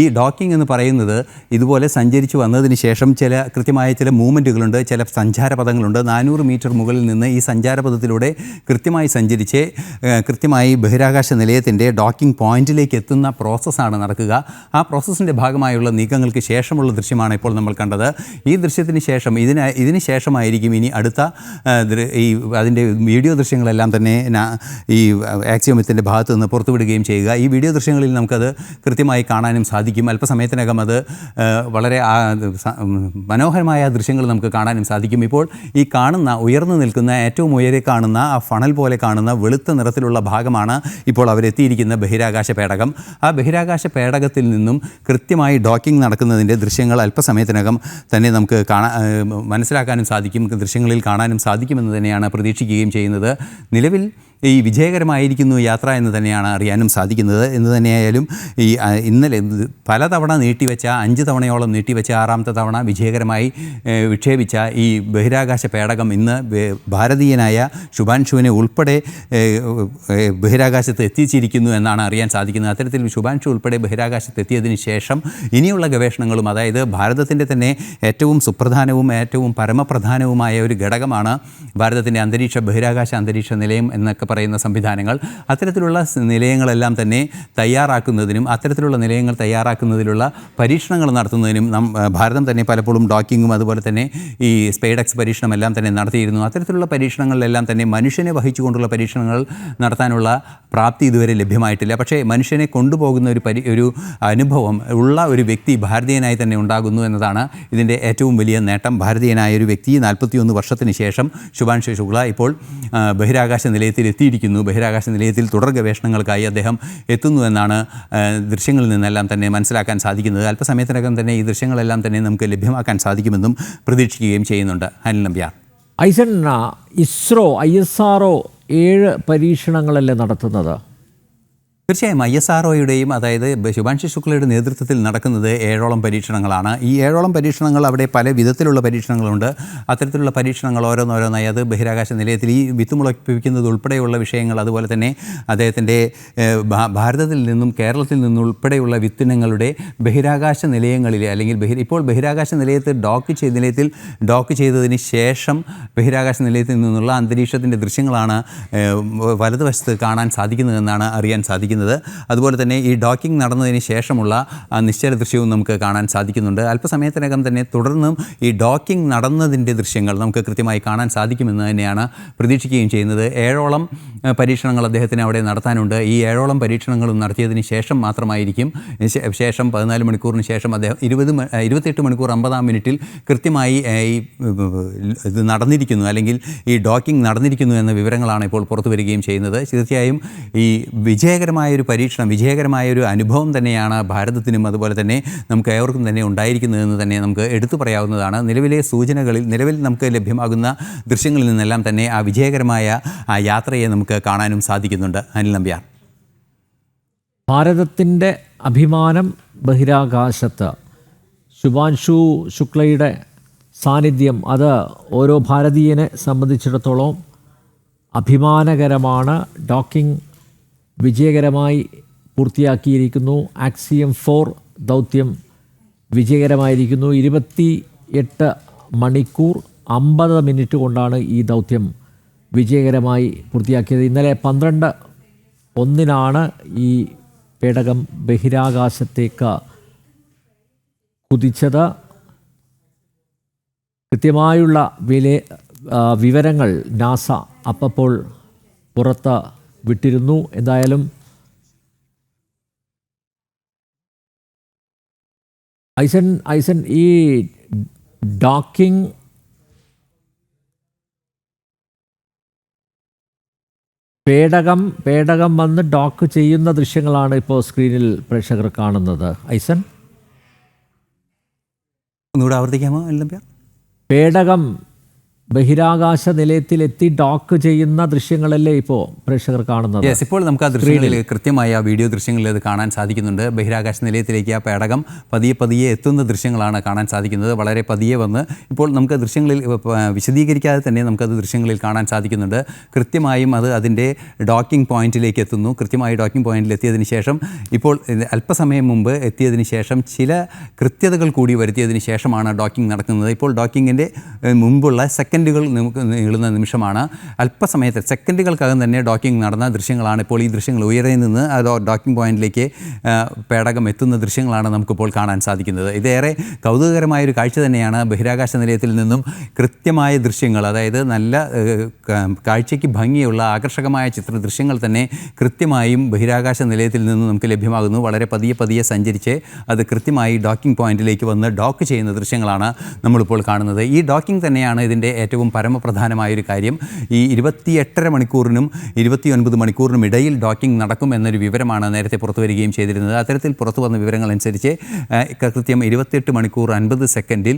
ഈ ഡോക്കിംഗ് എന്ന് പറയുന്നത് ഇതുപോലെ സഞ്ചരിച്ച് വന്നതിന് ശേഷം ചില കൃത്യമായ ചില മൂവ്മെന്റുകളുണ്ട് ചില സഞ്ചാരപഥങ്ങളുണ്ട്. നാനൂറ് മീറ്റർ മുകളിൽ നിന്ന് ഈ സഞ്ചാരപഥത്തിലൂടെ കൃത്യമായി സഞ്ചരിച്ച് കൃത്യമായി ബഹിരാകാശ നിലയത്തിന്റെ ഡോക്കിംഗ് പോയിന്റിലേക്ക് എത്തുന്ന പ്രോസസ്സാണ് നടക്കുക. ആ പ്രോസസ്സിന്റെ ഭാഗമായുള്ള നീക്കങ്ങൾക്ക് ശേഷമുള്ള ദൃശ്യമാണ് ഇപ്പോൾ നമ്മൾ കണ്ടത്. ഈ ദൃശ്യത്തിന് ശേഷം ഇതിന് ഇതിന് ശേഷമായിരിക്കും ഇനി അടുത്ത ഈ അതിന്റെ വീഡിയോ ദൃശ്യങ്ങളെല്ലാം തന്നെ ഈ ആക്സിയോമിത്തിന്റെ ഭാഗത്ത് നിന്ന് പുറത്തുവിടുകയും ചെയ്യുക. ഈ വീഡിയോ ദൃശ്യങ്ങളിൽ നമുക്കത് കൃത്യമായി കാണാനും സാധിക്കും. അല്പസമയത്തിനകം അത് വളരെ മനോഹരമായ ദൃശ്യങ്ങൾ നമുക്ക് കാണാനും സാധിക്കും. ഇപ്പോൾ ഈ കാണുന്ന ഉയർന്നു നിൽക്കുന്ന ഏറ്റവും ഉയരെ കാണുന്ന ആ ഫണൽ പോലെ കാണുന്ന വെളുത്ത നിറത്തിലുള്ള ഭാഗമാണ് ഇപ്പോൾ അവരെത്തിയിരിക്കുന്ന ബഹിരാകാശ പേടകം. ആ ബഹിരാകാശ പേടകത്തിൽ നിന്നും കൃത്യമായി ഡോക്കിംഗ് നടക്കുന്നതിന്റെ ദൃശ്യങ്ങൾ അല്പസമയത്തിനകം തന്നെ നമുക്ക് കാണാൻ മനസ്സിലാക്കാനും സാധിക്കും. ദൃശ്യങ്ങളിൽ കാണാനും സാധിക്കുമെന്ന് തന്നെയാണ് പ്രതീക്ഷിക്കുകയും ചെയ്യുന്നത്. നിലവിൽ ഈ വിജയകരമായിരിക്കുന്നു യാത്ര എന്ന് തന്നെയാണ് അറിയാനും സാധിക്കുന്നത്. എന്ന് തന്നെയായാലും ഈ ഇന്നലെ പലതവണ നീട്ടിവെച്ച അഞ്ച് തവണയോളം നീട്ടിവെച്ച ആറാമത്തെ തവണ വിജയകരമായി വിക്ഷേപിച്ച ഈ ബഹിരാകാശ പേടകം ഇന്ന് ഭാരതീയനായ ശുഭാൻഷുവിനെ ഉൾപ്പെടെ ബഹിരാകാശത്ത് എത്തിച്ചിരിക്കുന്നു എന്നാണ് അറിയാൻ സാധിക്കുന്നത്. അത്തരത്തിൽ ശുഭാൻഷു ഉൾപ്പെടെ ബഹിരാകാശത്ത് എത്തിയതിന് ശേഷം ഇനിയുള്ള ഗവേഷണങ്ങളും അതായത് ഭാരതത്തിന്റെ തന്നെ ഏറ്റവും സുപ്രധാനവും ഏറ്റവും പരമപ്രധാനവുമായ ഒരു ഘടകമാണ് ഭാരതത്തിന്റെ അന്തരീക്ഷ ബഹിരാകാശ അന്തരീക്ഷ നിലയം എന്നൊക്കെ പറയുന്ന സംവിധാനങ്ങൾ അത്തരത്തിലുള്ള നിലയങ്ങളെല്ലാം തന്നെ തയ്യാറാക്കുന്നതിനും അത്തരത്തിലുള്ള നിലയങ്ങൾ തയ്യാറാക്കുന്നതിലുള്ള പരീക്ഷണങ്ങൾ നടത്തുന്നതിനും നം ഭാരതം തന്നെ പലപ്പോഴും ഡോക്കിങ്ങും അതുപോലെ തന്നെ ഈ സ്പെയ്ഡക്സ് പരീക്ഷണം എല്ലാം തന്നെ നടത്തിയിരുന്നു. അത്തരത്തിലുള്ള പരീക്ഷണങ്ങളിലെല്ലാം തന്നെ മനുഷ്യനെ വഹിച്ചുകൊണ്ടുള്ള പരീക്ഷണങ്ങൾ നടത്താനുള്ള പ്രാപ്തി ഇതുവരെ ലഭ്യമായിട്ടില്ല. പക്ഷേ മനുഷ്യനെ കൊണ്ടുപോകുന്ന ഒരു പരി ഒരു അനുഭവം ഉള്ള ഒരു വ്യക്തി ഭാരതീയനായി തന്നെ ഉണ്ടാകുന്നു എന്നതാണ് ഇതിന്റെ ഏറ്റവും വലിയ നേട്ടം. ഭാരതീയനായ ഒരു വ്യക്തി നാൽപ്പത്തിയൊന്ന് വർഷത്തിന് ശേഷം ശുഭാൻഷു ശുക്ല ഇപ്പോൾ ബഹിരാകാശ നിലയത്തിൽ എത്തിയിരിക്കുന്നു. ബഹിരാകാശ നിലയത്തിൽ തുടർ ഗവേഷണങ്ങൾക്കായി അദ്ദേഹം എത്തുന്നു എന്നാണ് ദൃശ്യങ്ങളിൽ നിന്നെല്ലാം തന്നെ മനസ്സിലാക്കാൻ സാധിക്കുന്നത്. അല്പസമയത്തിനകം തന്നെ ഈ ദൃശ്യങ്ങളെല്ലാം തന്നെ നമുക്ക് ലഭ്യമാക്കാൻ സാധിക്കുമെന്നും പ്രതീക്ഷിക്കുകയും ചെയ്യുന്നുണ്ട്. അനിൽ നമ്പ്യാർ ഐസൺ ഇസ്രോ ഐ എസ് ആർ ഏഴ് പരീക്ഷണങ്ങളല്ലേ നടത്തുന്നത്? തീർച്ചയായും ഐ എസ് ആർ ഒയുടെയും അതായത് ശുഭാൻഷി ശുക്ലയുടെ നേതൃത്വത്തിൽ നടക്കുന്നത് ഏഴോളം പരീക്ഷണങ്ങളാണ്. ഈ ഏഴോളം പരീക്ഷണങ്ങൾ അവിടെ പല വിധത്തിലുള്ള പരീക്ഷണങ്ങളുണ്ട്. അത്തരത്തിലുള്ള പരീക്ഷണങ്ങൾ ഓരോന്നോരോന്നായി അത് ബഹിരാകാശ നിലയത്തിൽ ഈ വിത്ത് മുളപ്പിക്കുന്നത് ഉൾപ്പെടെയുള്ള വിഷയങ്ങൾ അതുപോലെ തന്നെ അദ്ദേഹത്തിന്റെ ഭാരതത്തിൽ നിന്നും കേരളത്തിൽ നിന്നും ഉൾപ്പെടെയുള്ള വിത്തിനങ്ങളുടെ ബഹിരാകാശ നിലയങ്ങളിൽ അല്ലെങ്കിൽ ബഹി ഇപ്പോൾ ബഹിരാകാശ നിലയത്തിൽ ഡോക്ക് ചെയ്ത നിലയത്തിൽ ഡോക്ക് ചെയ്തതിന് ശേഷം ബഹിരാകാശ നിലയത്തിൽ നിന്നുള്ള അന്തരീക്ഷത്തിന്റെ ദൃശ്യങ്ങളാണ് വലതുവശത്ത് കാണാൻ സാധിക്കുന്നതെന്നാണ് അറിയാൻ സാധിക്കുന്നത്. അതുപോലെ തന്നെ ഈ ഡോക്കിംഗ് നടന്നതിന് ശേഷമുള്ള നിശ്ചല ദൃശ്യവും നമുക്ക് കാണാൻ സാധിക്കുന്നുണ്ട്. അല്പസമയത്തിനകം തന്നെ തുടർന്നും ഈ ഡോക്കിംഗ് നടന്നതിന്റെ ദൃശ്യങ്ങൾ നമുക്ക് കൃത്യമായി കാണാൻ സാധിക്കുമെന്ന് തന്നെയാണ് പ്രതീക്ഷിക്കുകയും ചെയ്യുന്നത്. ഏഴോളം പരീക്ഷണങ്ങൾ അദ്ദേഹത്തിന് അവിടെ നടത്താനുണ്ട്. ഈ ഏഴോളം പരീക്ഷണങ്ങളും നടത്തിയതിന് ശേഷം മാത്രമായിരിക്കും ശേഷം പതിനാല് മണിക്കൂറിന് ശേഷം അദ്ദേഹം ഇരുപത് ഇരുപത്തെട്ട് മണിക്കൂർ അമ്പതാം മിനിറ്റിൽ കൃത്യമായി ഈ ഇത് നടന്നിരിക്കുന്നു. അല്ലെങ്കിൽ ഈ ഡോക്കിംഗ് നടന്നിരിക്കുന്നു എന്ന വിവരങ്ങളാണ് ഇപ്പോൾ പുറത്തു വരികയും ചെയ്യുന്നത്. തീർച്ചയായും ഈ വിജയകരമായ ഒരു പരീക്ഷണം വിജയകരമായ ഒരു അനുഭവം തന്നെയാണ് ഭാരതത്തിനും അതുപോലെ തന്നെ നമുക്ക് ഏവർക്കും തന്നെ ഉണ്ടായിരിക്കുന്നതെന്ന് തന്നെ നമുക്ക് എടുത്തു പറയാവുന്നതാണ്. നിലവിലെ സൂചനകളിൽ നിലവിൽ നമുക്ക് ലഭ്യമാകുന്ന ദൃശ്യങ്ങളിൽ നിന്നെല്ലാം തന്നെ ആ വിജയകരമായ ആ യാത്രയെ നമുക്ക് കാണാനും സാധിക്കുന്നുണ്ട്. അനിൽ നമ്പ്യാർ. ഭാരതത്തിന്റെ അഭിമാനം ബഹിരാകാശത്ത് ശുഭാൻഷു ശുക്ലയുടെ സാന്നിധ്യം അത് ഓരോ ഭാരതീയനെ സംബന്ധിച്ചിടത്തോളം അഭിമാനകരമാണ്. ഡോക്കിംഗ് വിജയകരമായി പൂർത്തിയാക്കിയിരിക്കുന്നു. ആക്സിയം ഫോർ ദൗത്യം വിജയകരമായിരിക്കുന്നു. ഇരുപത്തി എട്ട് മണിക്കൂർ അമ്പത് മിനിറ്റ് കൊണ്ടാണ് ഈ ദൗത്യം വിജയകരമായി പൂർത്തിയാക്കിയത്. ഇന്നലെ പന്ത്രണ്ട് ഒന്നിനാണ് ഈ പേടകം ബഹിരാകാശത്തേക്ക് കുതിച്ചത്. കൃത്യമായുള്ള വില വിവരങ്ങൾ നാസ അപ്പോൾ പുറത്ത് വിട്ടിരുന്നു. എന്തായാലും ഐസൻ ഐസൻ ഈ ഡോക്കിംഗ് പേടകം പേടകം വന്ന് ഡോക്ക് ചെയ്യുന്ന ദൃശ്യങ്ങളാണ് ഇപ്പോൾ സ്ക്രീനിൽ പ്രേക്ഷകർ കാണുന്നത്. ഐസൻ? ഒന്നുകൂടെ ആവർത്തിക്കാമോ പേടകം ബഹിരാകാശ നിലയത്തിലെത്തി ഡോക്ക് ചെയ്യുന്ന ദൃശ്യങ്ങളല്ലേ ഇപ്പോൾ പ്രേക്ഷകർ കാണുന്നത്? യെസ് ഇപ്പോൾ നമുക്ക് ആ ദൃശ്യങ്ങളിൽ കൃത്യമായ ആ വീഡിയോ ദൃശ്യങ്ങളിൽ അത് കാണാൻ സാധിക്കുന്നുണ്ട്. ബഹിരാകാശ നിലയത്തിലേക്ക് ആ പേടകം പതിയെ പതിയെ എത്തുന്ന ദൃശ്യങ്ങളാണ് കാണാൻ സാധിക്കുന്നത്. വളരെ പതിയെ വന്ന് ഇപ്പോൾ നമുക്ക് ദൃശ്യങ്ങളിൽ വിശദീകരിക്കാതെ തന്നെ നമുക്കത് ദൃശ്യങ്ങളിൽ കാണാൻ സാധിക്കുന്നുണ്ട്. കൃത്യമായും അത് അതിന്റെ ഡോക്കിംഗ് പോയിന്റിലേക്ക് എത്തുന്നു. കൃത്യമായി ഡോക്കിംഗ് പോയിന്റിൽ എത്തിയതിന് ശേഷം ഇപ്പോൾ അല്പസമയം മുമ്പ് എത്തിയതിന് ശേഷം ചില കൃത്യതകൾ കൂടി വരുത്തിയതിന് ശേഷമാണ് ഡോക്കിംഗ് നടക്കുന്നത്. ഇപ്പോൾ ഡോക്കിങ്ങിന്റെ മുമ്പുള്ള സെക്കൻഡുകൾ നമുക്ക് നീളുന്ന നിമിഷമാണ്. അല്പസമയത്ത് സെക്കൻഡുകൾക്കകം തന്നെ ഡോക്കിംഗ് നടന്ന ദൃശ്യങ്ങളാണ് ഇപ്പോൾ ഈ ദൃശ്യങ്ങൾ ഉയരെ നിന്ന് ആ ഡോക്കിംഗ് പോയിന്റിലേക്ക് പേടകം എത്തുന്ന ദൃശ്യങ്ങളാണ് നമുക്കിപ്പോൾ കാണാൻ സാധിക്കുന്നത്. ഇതേറെ കൗതുകകരമായ ഒരു കാഴ്ച തന്നെയാണ് ബഹിരാകാശ നിലയത്തിൽ നിന്നും കൃത്യമായ ദൃശ്യങ്ങൾ അതായത് നല്ല കാഴ്ചയ്ക്ക് ഭംഗിയുള്ള ആകർഷകമായ ചിത്ര ദൃശ്യങ്ങൾ തന്നെ കൃത്യമായും ബഹിരാകാശ നിലയത്തിൽ നിന്ന് നമുക്ക് ലഭ്യമാകുന്നു. വളരെ പതിയെ പതിയെ സഞ്ചരിച്ച് അത് കൃത്യമായി ഡോക്കിംഗ് പോയിന്റിലേക്ക് വന്ന് ഡോക്ക് ചെയ്യുന്ന ദൃശ്യങ്ങളാണ് നമ്മളിപ്പോൾ കാണുന്നത്. ഈ ഡോക്കിംഗ് തന്നെയാണ് ഇതിന്റെ ഏറ്റവും പരമപ്രധാനമായ ഒരു കാര്യം ഈ ഇരുപത്തി എട്ടര മണിക്കൂറിനും ഇരുപത്തിയൊൻപത് മണിക്കൂറിനും ഇടയിൽ ഡോക്കിംഗ് നടക്കും എന്നൊരു വിവരമാണ് നേരത്തെ പുറത്തു വരികയും ചെയ്തിരുന്നത്. അത്തരത്തിൽ പുറത്തു വന്ന വിവരങ്ങൾ അനുസരിച്ച് കൃത്യം ഇരുപത്തിയെട്ട് മണിക്കൂർ അൻപത് സെക്കൻഡിൽ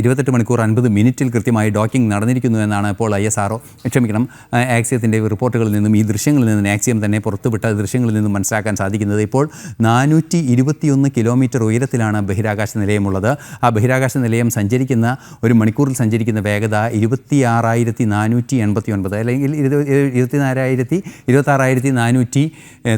ഇരുപത്തെട്ട് മണിക്കൂർ അൻപത് മിനിറ്റിൽ കൃത്യമായി ഡോക്കിംഗ് നടന്നിരിക്കുന്നു എന്നാണ് ഇപ്പോൾ ഐ എസ് ആർഒ ക്ഷമിക്കണം. ആക്സിയത്തിന്റെ റിപ്പോർട്ടുകളിൽ നിന്നും ഈ ദൃശ്യങ്ങളിൽ നിന്നും ആക്സിയം തന്നെ പുറത്തുവിട്ട ദൃശ്യങ്ങളിൽ നിന്നും മനസ്സിലാക്കാൻ സാധിക്കുന്നത് ഇപ്പോൾ നാനൂറ്റി ഇരുപത്തിയൊന്ന് കിലോമീറ്റർ ഉയരത്തിലാണ് ബഹിരാകാശ നിലയമുള്ളത്. ആ ബഹിരാകാശ നിലയം സഞ്ചരിക്കുന്ന ഒരു മണിക്കൂറിൽ സഞ്ചരിക്കുന്ന വേഗത ഇരുപത്തി ആറായിരത്തി നാനൂറ്റി എൺപത്തി ഒൻപത് അല്ലെങ്കിൽ ഇരുപത് ഇരുപത്തി നാലായിരത്തി ഇരുപത്താറായിരത്തി നാനൂറ്റി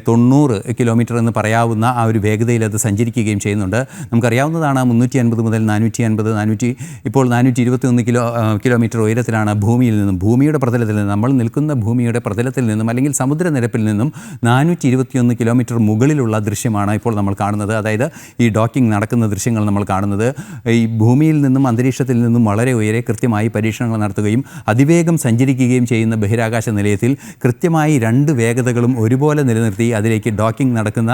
തൊണ്ണൂറ് കിലോമീറ്റർ എന്ന് പറയാവുന്ന ആ ഒരു വേഗതയിൽ അത് സഞ്ചരിക്കുകയും ചെയ്യുന്നുണ്ട്. നമുക്കറിയാവുന്നതാണ് മുന്നൂറ്റി അൻപത് മുതൽ നാനൂറ്റി അൻപത് നാനൂറ്റി ഇപ്പോൾ നാനൂറ്റി ഇരുപത്തി ഒന്ന് കിലോ കിലോമീറ്റർ ഉയരത്തിലാണ് ഭൂമിയിൽ നിന്നും ഭൂമിയുടെ പ്രതലത്തിൽ നിന്നും നമ്മൾ നിൽക്കുന്ന ഭൂമിയുടെ പ്രതലത്തിൽ നിന്നും അല്ലെങ്കിൽ സമുദ്രനിരപ്പിൽ നിന്നും നാനൂറ്റി ഇരുപത്തിയൊന്ന് കിലോമീറ്റർ മുകളിലുള്ള ദൃശ്യമാണ് ഇപ്പോൾ നമ്മൾ കാണുന്നത്. അതായത് ഈ ഡോക്കിംഗ് നടക്കുന്ന ദൃശ്യങ്ങൾ നമ്മൾ കാണുന്നത്. ഈ ഭൂമിയിൽ നിന്നും അന്തരീക്ഷത്തിൽ നിന്നും വളരെ ഉയരെ കൃത്യമായി പരീക്ഷണങ്ങൾ നടത്തുകയും അതിവേഗം സഞ്ചരിക്കുകയും ചെയ്യുന്ന ബഹിരാകാശ നിലയത്തിൽ കൃത്യമായി രണ്ട് വേഗതകളും ഒരുപോലെ നിലനിർത്തി അതിലേക്ക് ഡോക്കിംഗ് നടക്കുന്ന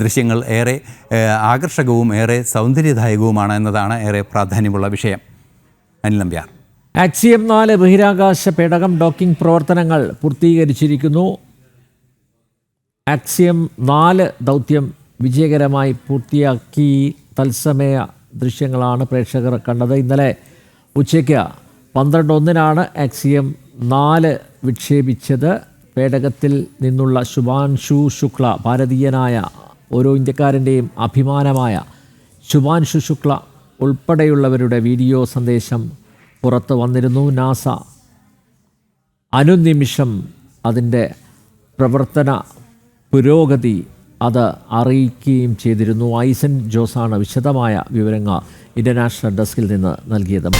ദൃശ്യങ്ങൾ ഏറെ ആകർഷകവും ഏറെ സൗന്ദര്യദായകവുമാണ് എന്നതാണ് ഏറെ പ്രാധാന്യമുള്ള വിഷയം. അനിൽ നമ്പ്യാർ. ആക്സിയം നാല് ബഹിരാകാശ പേടകം ഡോക്കിംഗ് പ്രവർത്തനങ്ങൾ പൂർത്തീകരിച്ചിരിക്കുന്നു. ആക്സിയം നാല് ദൗത്യം വിജയകരമായി പൂർത്തിയാക്കി തത്സമയ ദൃശ്യങ്ങളാണ് പ്രേക്ഷകർ കണ്ടത്. ഇന്നലെ ഉച്ചയ്ക്ക് പന്ത്രണ്ട് ഒന്നിനാണ് ആക്സിയം നാല് വിക്ഷേപിച്ചത്. പേടകത്തിൽ നിന്നുള്ള ശുഭാൻഷു ശുക്ല ഭാരതീയനായ ഓരോ ഇന്ത്യക്കാരന്റെയും അഭിമാനമായ ശുഭാൻഷു ശുക്ല ഉൾപ്പെടെയുള്ളവരുടെ വീഡിയോ സന്ദേശം പുറത്ത് വന്നിരുന്നു. നാസ അനുനിമിഷം അതിന്റെ പ്രവർത്തന പുരോഗതി അത് അറിയിക്കുകയും ചെയ്തിരുന്നു. ഐസൻ ജോസാണ് വിശദമായ വിവരങ്ങൾ ഇന്റർനാഷണൽ ഡെസ്കിൽ നിന്ന് നൽകിയത്.